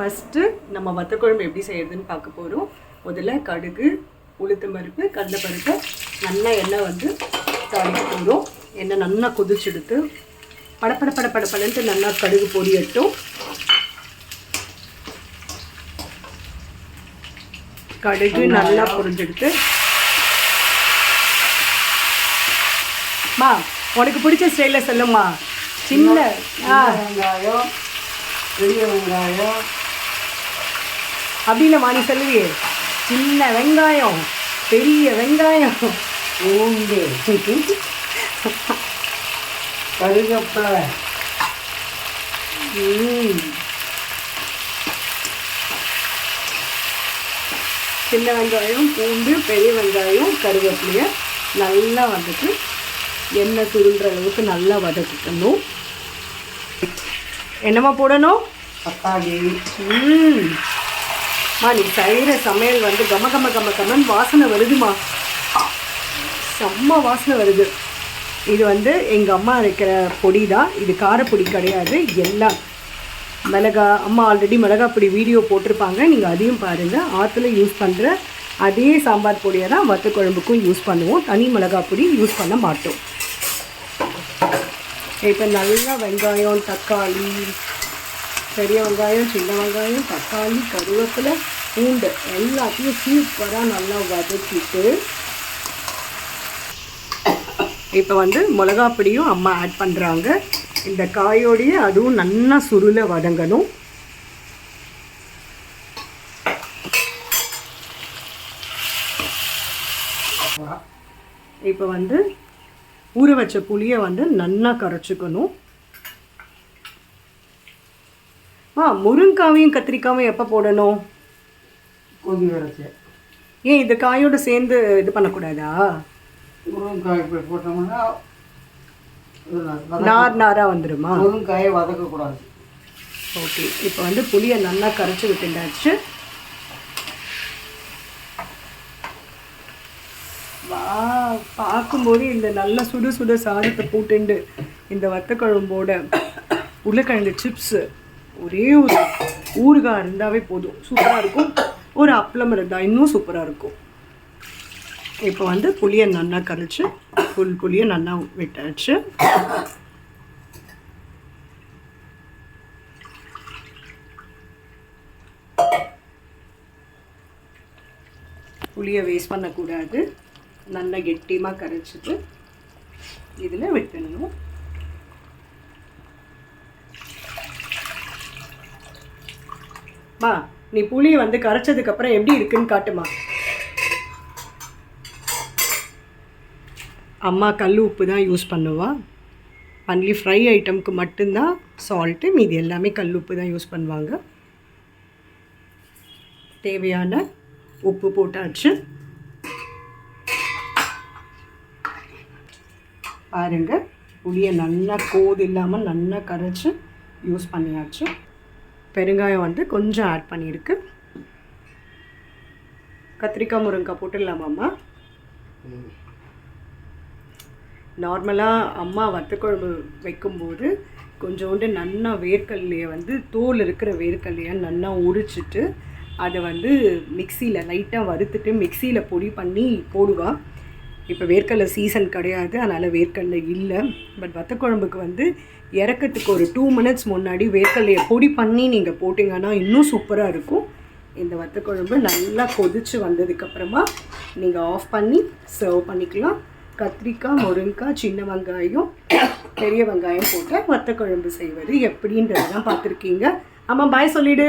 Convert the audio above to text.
First நம்ம வத்தக்குழம்பு எப்படி செய்யறதுன்னு பார்க்க போகிறோம் முதல்ல கடுகு உளுத்தம் பருப்பு கடலைப்பருப்பு நல்லா எண்ணெய் வந்து தாளிக்க போகிறோம் எண்ணெய் நல்லா கொதிச்செடுத்து படப்பட பட படப்படன்ட்டு நல்லா கடுகு பொரியட்டும் கடுகு நல்லா பொரிஞ்செடுத்து. மா உனக்கு பிடிச்ச ஸ்டைலில் சொல்லுமா சின்ன ஆ. வெங்காயம் பெரிய வெங்காயம் அப்படின்னு நீ சொல்லுவியே. சின்ன வெங்காயம் பெரிய வெங்காயம். பூண்டு கருவேப்பிலை ம். சின்ன வெங்காயம் பூண்டு பெரிய வெங்காயம் கருவேப்பிலையை நல்லா வந்துட்டு எண்ணெய் சுருள்ற அளவுக்கு நல்லா வதக்கிக்கணும். என்னம்மா போடணும்? தக்காளி ம். மா நீ செய்கிற சமையல் வந்து கம கம கம கமன் வாசனை வருதுமா? செம்ம வாசனை வருது. இது வந்து எங்கள் அம்மா அரைக்கிற பொடி தான் இது காரப்பொடி கிடையாது எல்லாம். மிளகா அம்மா ஆல்ரெடி மிளகா பொடி வீடியோ போட்டிருப்பாங்க. நீங்கள் அதையும் பாருங்கள் ஆற்றுல யூஸ் பண்ணுற அதே சாம்பார் பொடியை தான் வத்த குழம்புக்கும் யூஸ் பண்ணுவோம். தனி மிளகா பொடி யூஸ் பண்ண மாட்டோம். இப்போ நல்லா வெங்காயம் தக்காளி பெரிய வெங்காயம் சின்ன வெங்காயம் தக்காளி கருவேப்பிலை பூண்டு எல்லாத்தையும் சூப்பராக நல்லா வதக்கிட்டு இப்போ வந்து மிளகா பொடியும் அம்மா ஆட் பண்ணுறாங்க இந்த காயோடைய அதுவும் நல்லா சுருளை வதங்கணும். இப்போ வந்து ஊற வச்ச புளியை வந்து நல்லா கரைச்சிக்கணும். ஆ முருங்காவையும் கத்திரிக்காயும் எப்போ போடணும்? கொதி வரைச்சி ஏன் இந்த காயோட சேர்ந்து இது பண்ணக்கூடாதா? முருங்காய் இப்படி போட்டோம்னா நார் நாராக வந்துடுமா முருங்காயை வதக்கக்கூடாது. ஓகே இப்போ வந்து புளியை நல்லா கரைச்சி விட்டுண்டாச்சு. வா பார்க்கும்போது இந்த நல்ல சுடு சுடு சாதத்தை போட்டுண்டு இந்த வத்த குழம்போட உருளைக்கிழங்கு சிப்ஸு ஒரே ஒரு ஊறுகாய் இருந்தாவே போதும். சூப்பராக இருக்கும். ஒரு அப்பளம் இருந்தால் இன்னும் சூப்பராக இருக்கும். இப்போ வந்து புளியை நல்லா கரைச்சி புல் புளியை நல்லா விட்டாச்சு. புளியை வேஸ்ட் பண்ணக்கூடாது. நல்லா கெட்டியமாக கரைச்சிட்டு இதில் விட்டணும் மா நீ புளியை வந்து கரைச்சதுக்கப்புறம் எப்படி இருக்குன்னு காட்டுமா. அம்மா கல் உப்பு தான் யூஸ் பண்ணுவா. ஒன்லி ஃப்ரை ஐட்டம்க்கு மட்டும்தான் சால்ட்டு மீதி எல்லாமே கல் உப்பு தான் யூஸ் பண்ணுவாங்க. தேவையான உப்பு போட்டாச்சு. பாருங்கள் புளியை நல்லா கோது இல்லாமல் நல்லா கரைச்சி யூஸ் பண்ணியாச்சு. பெருங்காயம் வந்து கொஞ்சம் ஆட் பண்ணியிருக்கு. கத்திரிக்காய் முருங்கைக்காய் போட்டுடலாமாம்மா நார்மலாக அம்மா வத்தக்குழம்பு வைக்கும்போது கொஞ்சோண்டு நல்லா வேர்க்கல்லையை வந்து தோல் இருக்கிற வேர்க்கல்லையை நல்லா உரிச்சிட்டு அதை வந்து மிக்சியில் லைட்டாக வறுத்துட்டு மிக்சியில் பொடி பண்ணி போடுவா. இப்போ வேர்க்கடலை சீசன் கிடையாது அதனால் வேர்க்கடலை இல்லை. பட் வத்தக்குழம்புக்கு வந்து இறக்கத்துக்கு ஒரு டூ மினிட்ஸ் முன்னாடி வேர்க்கடலையை பொடி பண்ணி நீங்கள் போட்டிங்கன்னா இன்னும் சூப்பராக இருக்கும். இந்த வத்தக்குழம்பு நல்லா கொதிச்சு வந்ததுக்கப்புறமா நீங்கள் ஆஃப் பண்ணி சர்வ் பண்ணிக்கலாம். கத்திரிக்காய் முருங்கைக்காய் சின்ன வெங்காயம் பெரிய வெங்காயம் போட்டு வத்தக்குழம்பு செய்வது எப்படின்றதெல்லாம் பார்த்துருக்கீங்க. ஆமாம் பாய் சொல்லிவிடு